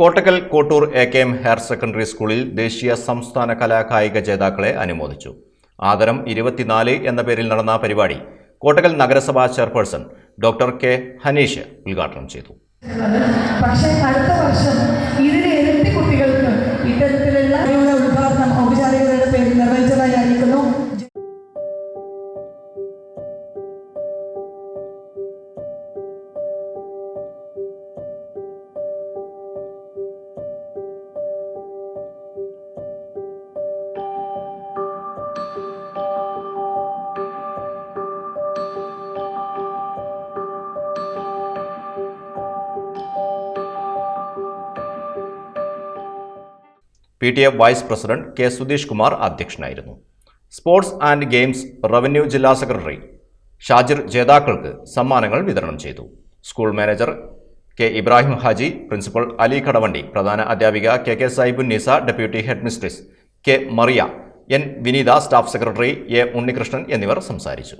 Kottakkal Kottoor A K M higher secondary സ്കൂളിൽ ദേശീയ സംസ്ഥാന കലാകായിക ജേതാക്കളെ അനുമോദിച്ചു. ആദരം ഇരുപത്തിനാല് എന്ന പേരിൽ നടന്ന പരിപാടി കോട്ടക്കൽ നഗരസഭാ ചെയർപേഴ്സൺ ഡോക്ടർ കെ ഹനീഷ് ഉദ്ഘാടനം ചെയ്തു. പക്ഷേ അടുത്ത വർഷം P T A vice president K Sudheesh Kumar അധ്യക്ഷനായിരുന്നു. സ്പോർട്സ് ആൻഡ് ഗെയിംസ് റവന്യൂ ജില്ലാ സെക്രട്ടറി ഷാജിർ ജേതാക്കൾക്ക് സമ്മാനങ്ങൾ വിതരണം ചെയ്തു. School manager K Ibrahim Haji principal Ali Kadavandi പ്രധാന അധ്യാപിക K K Saibunnisa Nisa deputy headmistress K Mariya N Vineetha staff secretary A Unnikrishnan എന്നിവർ സംസാരിച്ചു.